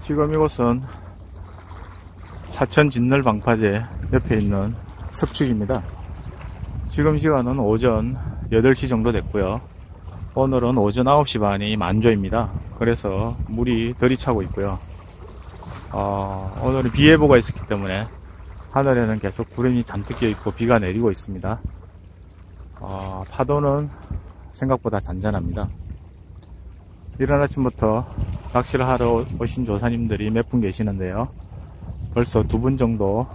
지금 이곳은 사천 진널 방파제 옆에 있는 석축입니다. 지금 시간은 오전 8시 정도 됐고요. 오늘은 오전 9시 반이 만조입니다. 그래서 물이 들이차고 있고요. 어, 오늘은 비 예보가 있었기 때문에 하늘에는 계속 구름이 잔뜩 껴 있고 비가 내리고 있습니다. 어, 파도는 생각보다 잔잔합니다. 이른 아침부터 낚시를 하러 오신 조사님들이 몇 분 계시는데요. 벌써 두 분 정도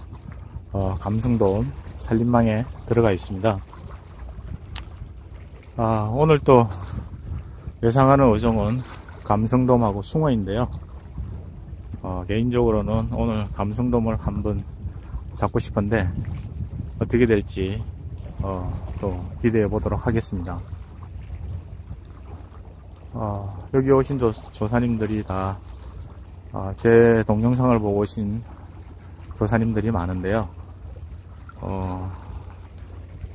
어, 감성돔 산림망에 들어가 있습니다. 아, 오늘 또 예상하는 어종은 감성돔하고 숭어인데요. 어, 개인적으로는 오늘 감성돔을 한번 잡고 싶은데 어떻게 될지 어, 또 기대해 보도록 하겠습니다. 어, 여기 오신 조, 조사님들이 다, 어, 제 동영상을 보고 오신 조사님들이 많은데요. 어,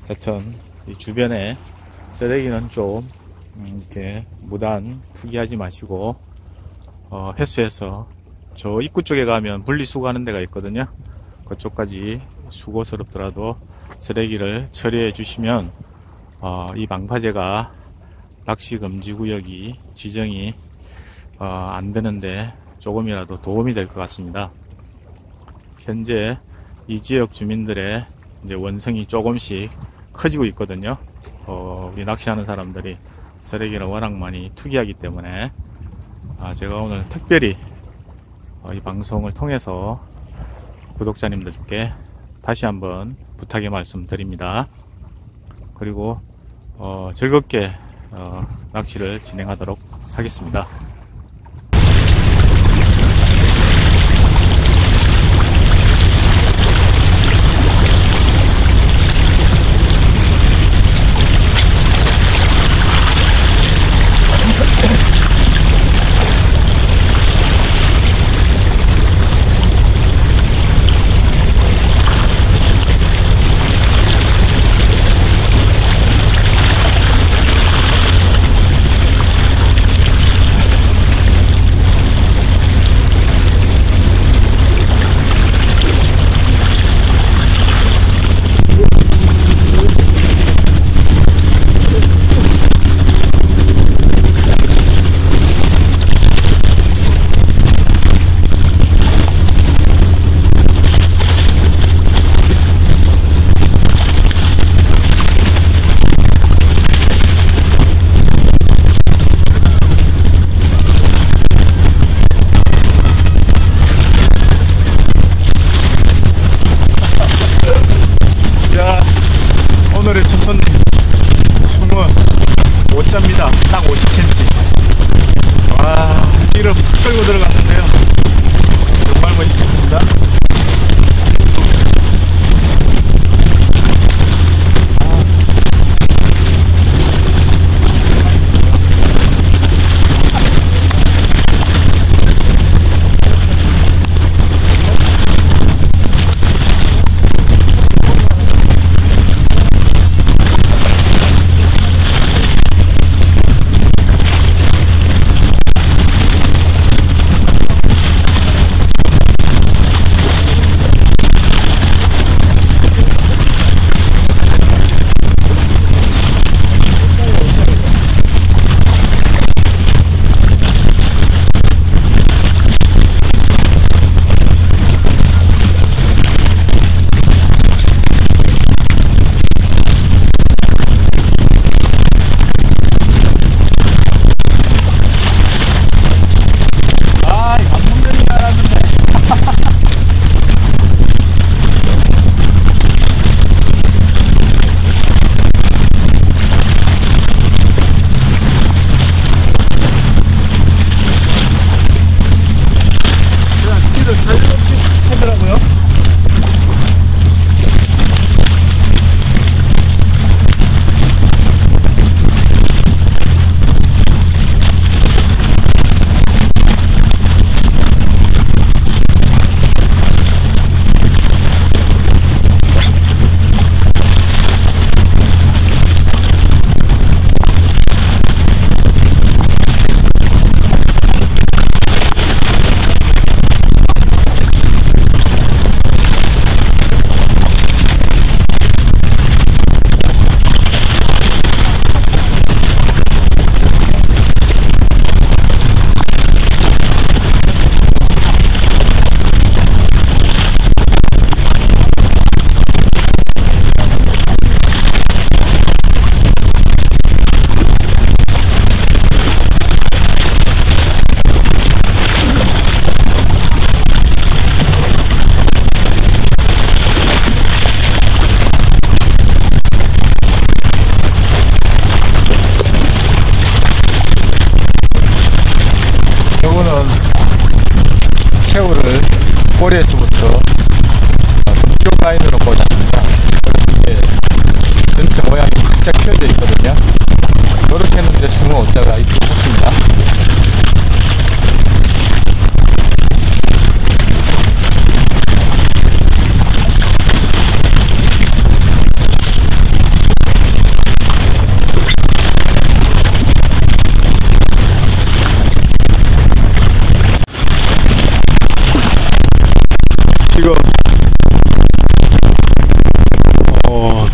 하여튼, 이 주변에 쓰레기는 좀, 음, 이렇게, 무단 투기하지 마시고, 어, 회수해서, 저 입구 쪽에 가면 분리수거하는 데가 있거든요. 그쪽까지 수고스럽더라도 쓰레기를 처리해 주시면, 어, 이 방파제가 낚시 금지 구역이 지정이 어, 안 되는데 조금이라도 도움이 될 것 같습니다. 현재 이 지역 주민들의 이제 원성이 조금씩 커지고 있거든요. 어, 우리 낚시하는 사람들이 쓰레기를 워낙 많이 투기하기 때문에 아, 제가 오늘 특별히 어, 이 방송을 통해서 구독자님들께 다시 한번 부탁의 말씀 드립니다. 그리고 어, 즐겁게 어, 낚시를 진행하도록 하겠습니다.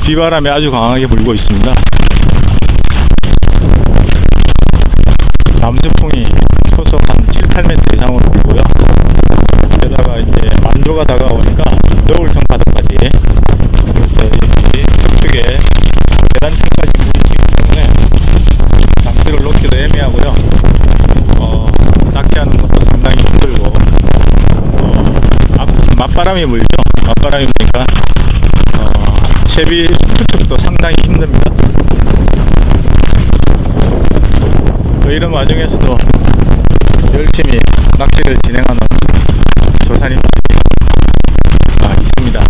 비바람이 아주 강하게 불고 있습니다. 남서풍이 초속 한 7, 8m 이상으로 불고요. 게다가 이제 만조가 다가오니까 겨울성 바닥까지 그래서 이 저쪽에 계단층까지 치기 때문에 장비를 놓기도 애매하고요. 어, 낚시하는 것도 상당히 힘들고 어, 앞- 맞바람이 불죠. 맞바람이 부니까 어, 채비 투척도 상당히 힘듭니다. 또 이런 와중에서도 열심히 낚시를 진행하는 조사님들이 아, 있습니다.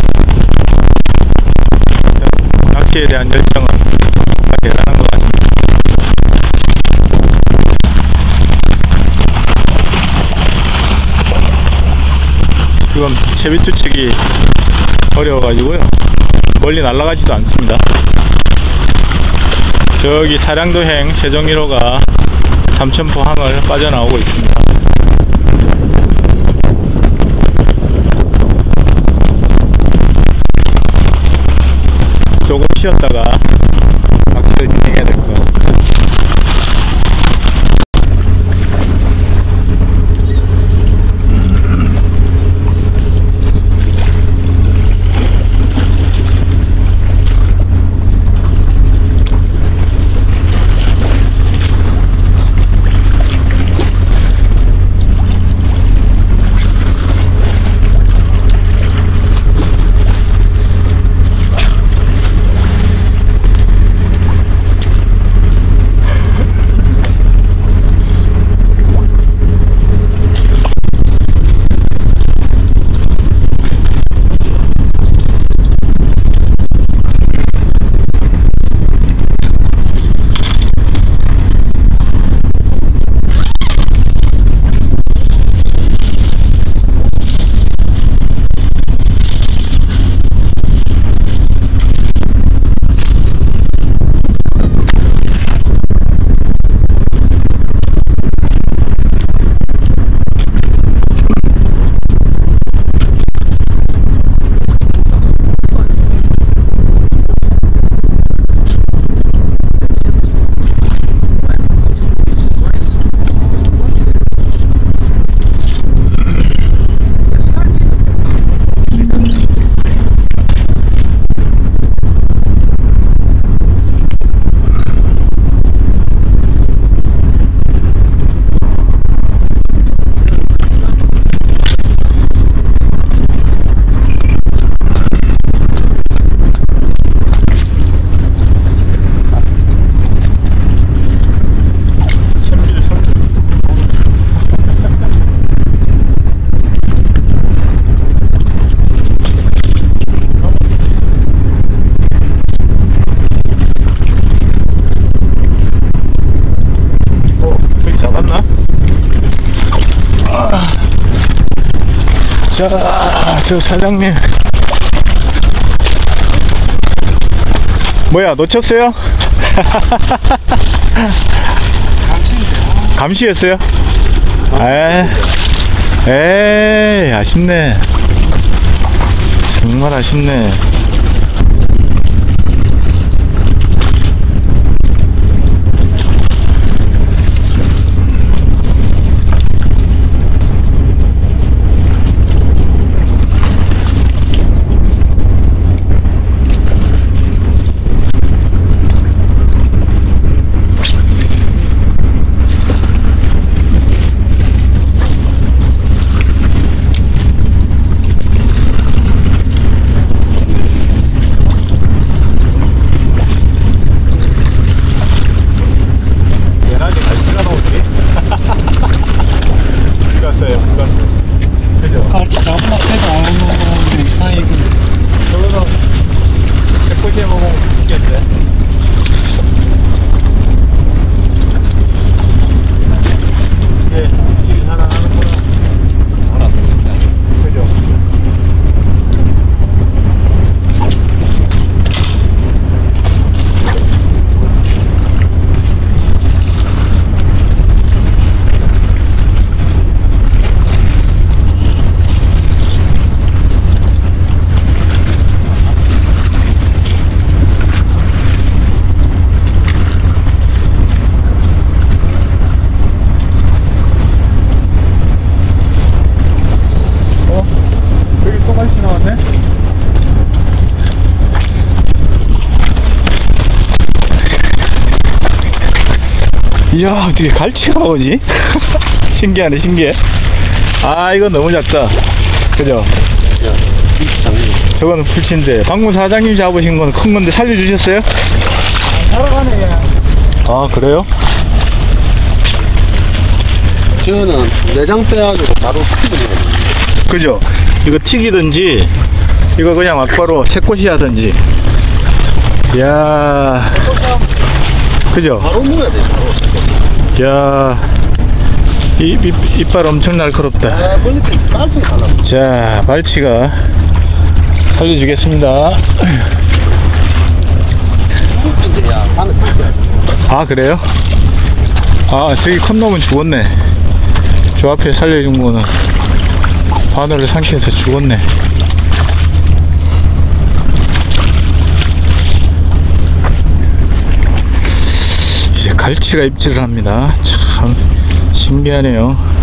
낚시에 대한 열정은 정말 대단한 것 같습니다. 지금 채비 추측이 어려워가지고요. 멀리 날아가지도 않습니다. 저기 사량도행 세종 1호가 삼천포 항을 빠져나오고 있습니다. 조금 쉬었다가 자, 저 사장님. 뭐야, 놓쳤어요? 감시했어요? 에이, 에이, 아쉽네. 정말 아쉽네. 이야, 어떻게 갈치가 나오지? 신기하네, 신기해. 아, 이건 너무 작다. 그죠? 저거는 풀치인데, 방금 사장님 잡으신 건 큰 건데 살려주셨어요? 살아가네. 아, 그래요? 저는 내장 빼가지고 바로 튀기는 그죠? 이거 튀기든지, 이거 그냥 막바로 새꼬시 하든지. 이야, 그죠? 바로 먹어야 돼 바로 야, 이, 이, 이빨 엄청 날카롭다. 아 자, 발치가 살려주겠습니다. 아, 그래요? 아, 저기 큰 놈은 죽었네. 저 앞에 살려준 거는 바늘을 삼켜서 죽었네. 갈치가 입질을 합니다. 참 신기하네요.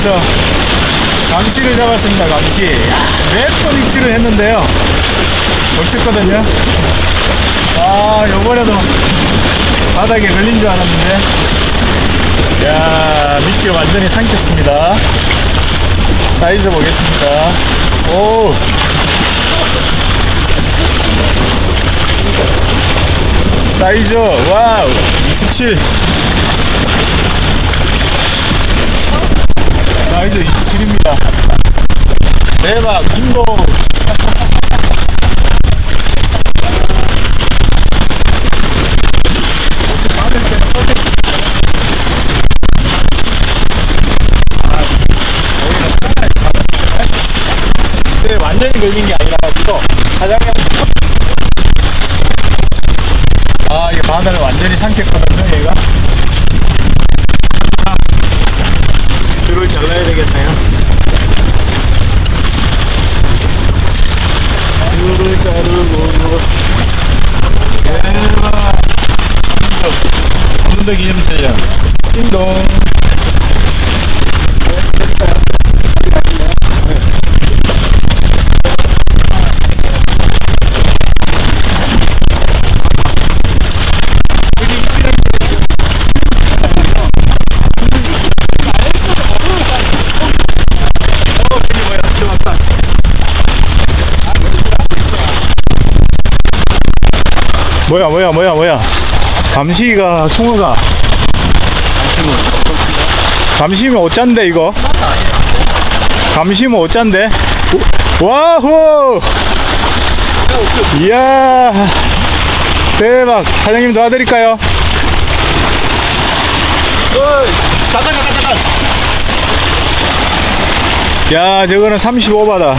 여기서 감시를 잡았습니다, 감시. 몇 번 입질을 했는데요. 놓쳤거든요. 아, 요번에도 바닥에 걸린 줄 알았는데. 야 미끼 완전히 삼켰습니다. 사이즈 보겠습니다. 오. 사이즈 와우 27 아이들 27입니다. 대박 김보 완전히 걸린 게 아니라서 사장님. 아 이게 바늘을 완전히 삼켰거든요 얘가. 되겠네요. 줄을 자르고. 대박. 한번더 기념사연. 띵동. 뭐야 뭐야 뭐야 뭐야. 감시가 숭어가. 감시면 어짠데 이거? 감시면 어짠데? 와호! 이야! 대박. 사장님 도와드릴까요? 잠깐, 잠깐, 잠깐. 야 저거는 35바다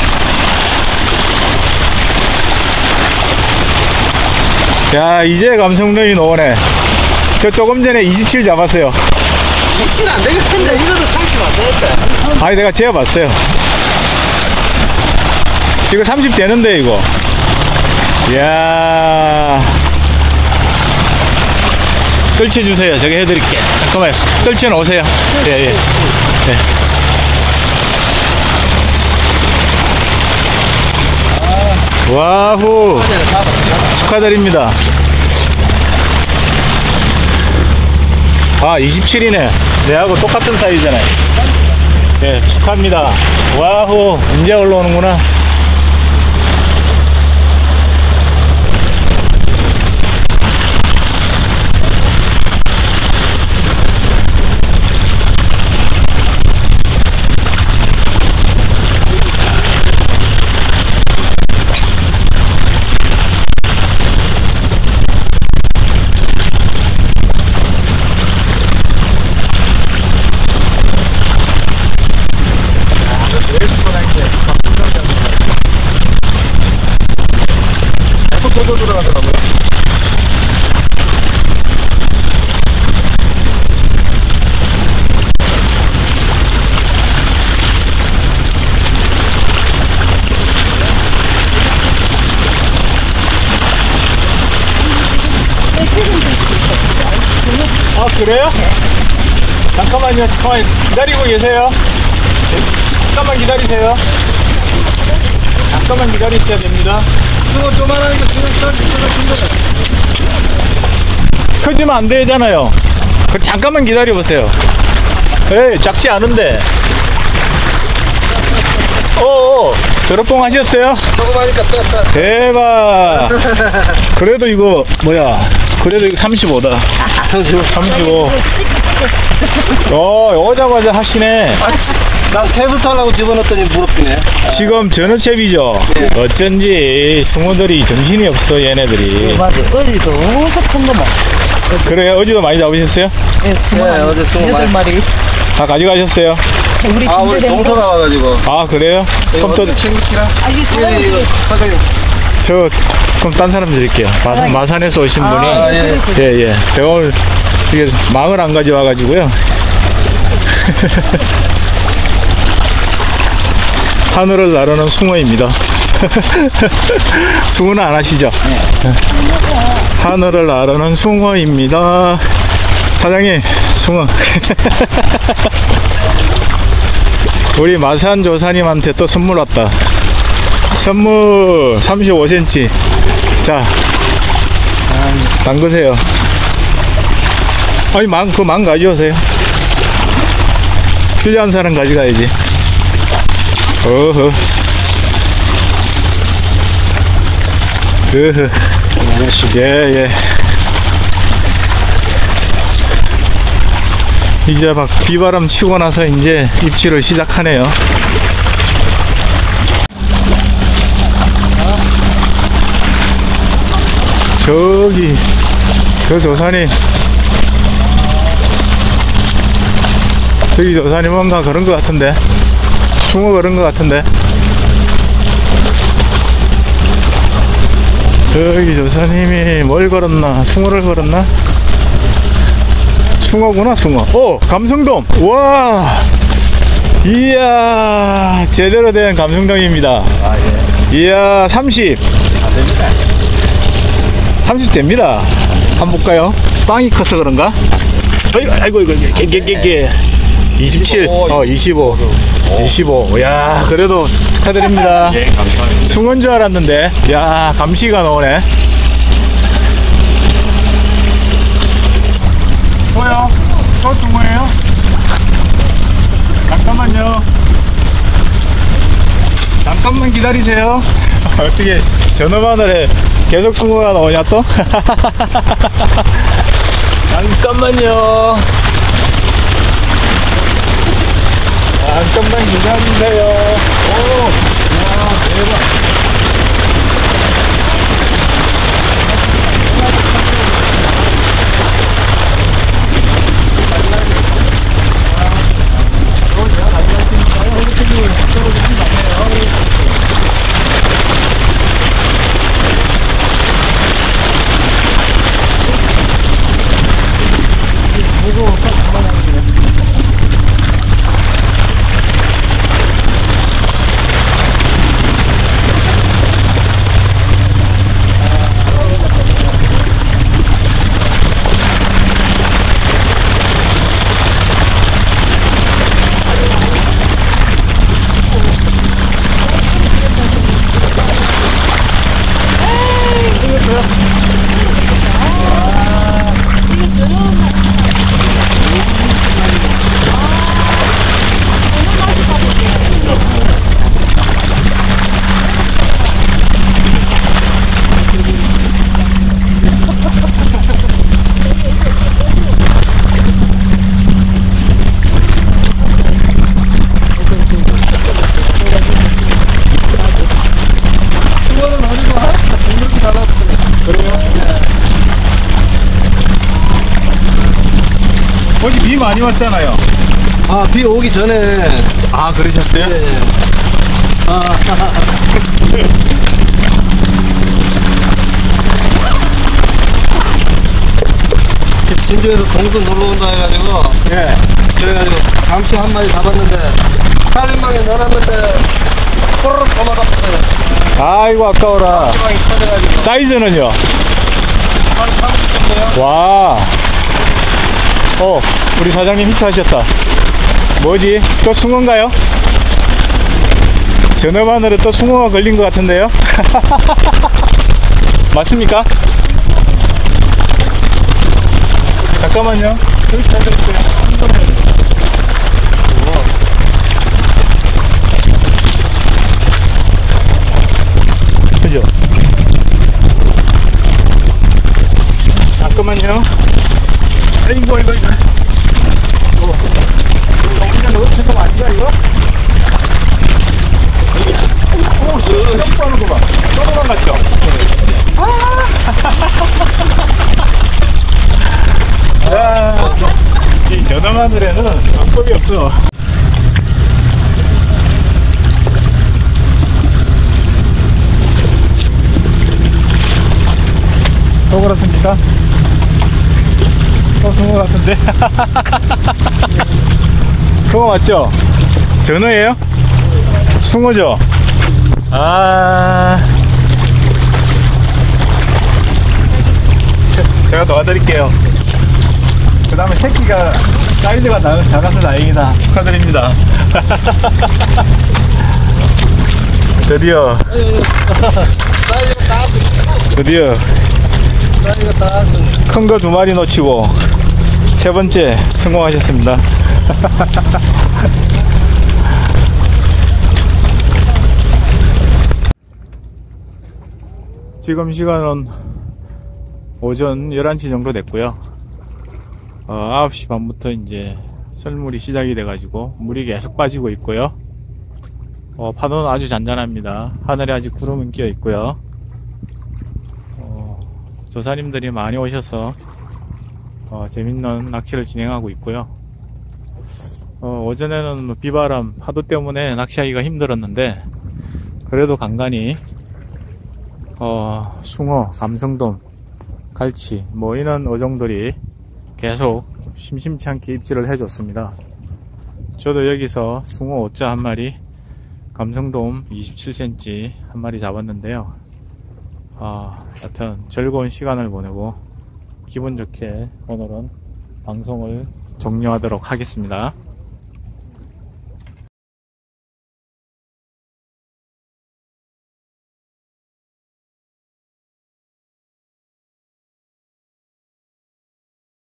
야 이제 감성적인 오네 저 조금 전에 27 잡았어요. 육지는 안 되겠는데, 이거는 30 안 되겠다. 아니 내가 재어봤어요. 이거 30 되는데 이거. 이야. 떨쳐주세요. 저기 해드릴게 잠깐만요. 떨쳐 오세요. 예예. 예. 와후 축하드립니다. 아 27이네. 내하고 똑같은 사이즈잖아요 예 축하합니다. 와후 이제 올라오는구나 그래요? 잠깐만요 잠깐만. 기다리고 계세요. 예, 잠깐만 기다리세요. 잠깐만 기다리셔야 됩니다. 저거 조만하니까 지금 준거네. 커지면 안 되잖아요. 그 잠깐만 기다려 보세요. 에이 작지 않은데. 오 드롭봉 하셨어요? 조그마니까 떴다. 대박. 그래도 이거 뭐야 그래도 이거 35다 35 어, 오자마자 하시네. 난 테스트 하려고 집어넣었더니 무릎이네. 지금 전어채비죠? 어쩐지 숭어들이 정신이 없어, 얘네들이. 맞아. 어디도 엄청 큰 거만. 그래요? 어제도 많이 잡으셨어요? 예, 스무 네, 어제 스무 여덟 마리. 다 가져가셨어요? 우리 아, 우리 동서가 와가지고. 아, 그래요? 그럼 또, 챙기키라. 아, 이게 사장님. 사장님. 저, 그럼 딴 사람 드릴게요. 마산, 마산에서 오신 분이. 아, 예. 예, 예. 제가 오늘 이게 망을 안 가져와 가지고요. 하늘을 나르는 숭어입니다. 숭어는 안 하시죠? 하늘을 나르는 숭어입니다. 사장님, 숭어. 우리 마산 조사님한테 또 선물 왔다. 선물 35cm. 자, 담그세요. 아니, 망, 그망 가져오세요. 필요한 사람 가져가야지. 어허. 으흐. 예, 예. 이제 막 비바람 치고 나서 이제 입질을 시작하네요. 저기, 저 조산이, 저기 조산이 뭔가 그런 것 같은데. 숭어 그런 것 같은데. 저기 조사님이 뭘 걸었나? 숭어를 걸었나? 숭어구나, 숭어. 오! 감성돔! 와! 이야, 제대로 된 감성돔입니다. 아, 예. 이야, 30. 30 됩니다. 한번 볼까요? 빵이 커서 그런가? 아이고, 아이고, 이거, 깨깨깨깨. 27, 어, 25. 25. 야, 그래도 축하드립니다. 예, 감사합니다. 숭어인 줄 알았는데, 야, 감시가 나오네. 뭐요? 또 숭어예요? 잠깐만요. 잠깐만 기다리세요. 어떻게 전화바늘에 계속 숭어가 나오냐 또? 잠깐만요. 잠깐만 기다리세요. 오, 와, 대박. 不够。 어제 비 많이 왔잖아요. 아, 비 오기 전에. 아, 그러셨어요? 예. 아, 진주에서 동선 놀러 온다 해가지고, 예. 그래가지고, 감시 한 마리 잡았는데, 살인망에 넣어놨는데, 호로록 도망갔어요. 아이고, 아까워라. 사이즈는요? 한 30 정도요? 와. 어, 우리 사장님 히트하셨다. 뭐지? 또 숭어인가요? 전화바늘에 또 숭어가 걸린 것 같은데요? 맞습니까? 잠깐만요. 그죠? 잠깐만요. 아이고, 이거, 이거. 어. 그냥 넣어도 거 아닌가, 이거? 오, 씨, 점프하는 거 봐. 떠도만 같죠? 아! 야, 이 전화마늘에는 방법이 없어. 또 그렇습니까? 또 숭어 같은데? 숭어 맞죠? 전어예요? 숭어죠? 아. 제- 제가 도와드릴게요. 그 다음에 새끼가 사이즈가 나- 작아서 다행이다. 축하드립니다. 드디어, 드디어 큰 거 두 마리 놓치고 세 번째 성공하셨습니다. 지금 시간은 오전 11시 정도 됐고요. 어, 9시 반부터 이제 썰물이 시작이 돼가지고 물이 계속 빠지고 있고요. 어, 파도는 아주 잔잔합니다. 하늘에 아직 구름은 끼어 있고요. 어, 조사님들이 많이 오셔서 어, 재밌는 낚시를 진행하고 있고요. 어, 오전에는 뭐 비바람, 파도 때문에 낚시하기가 힘들었는데 그래도 간간히 어, 숭어, 감성돔, 갈치, 뭐 이런 어종들이 계속 심심치 않게 입질을 해줬습니다. 저도 여기서 숭어 5자 한 마리, 감성돔 27cm 한 마리 잡았는데요. 아, 여튼 즐거운 시간을 보내고 기분 좋게 오늘은 방송을 종료하도록 하겠습니다.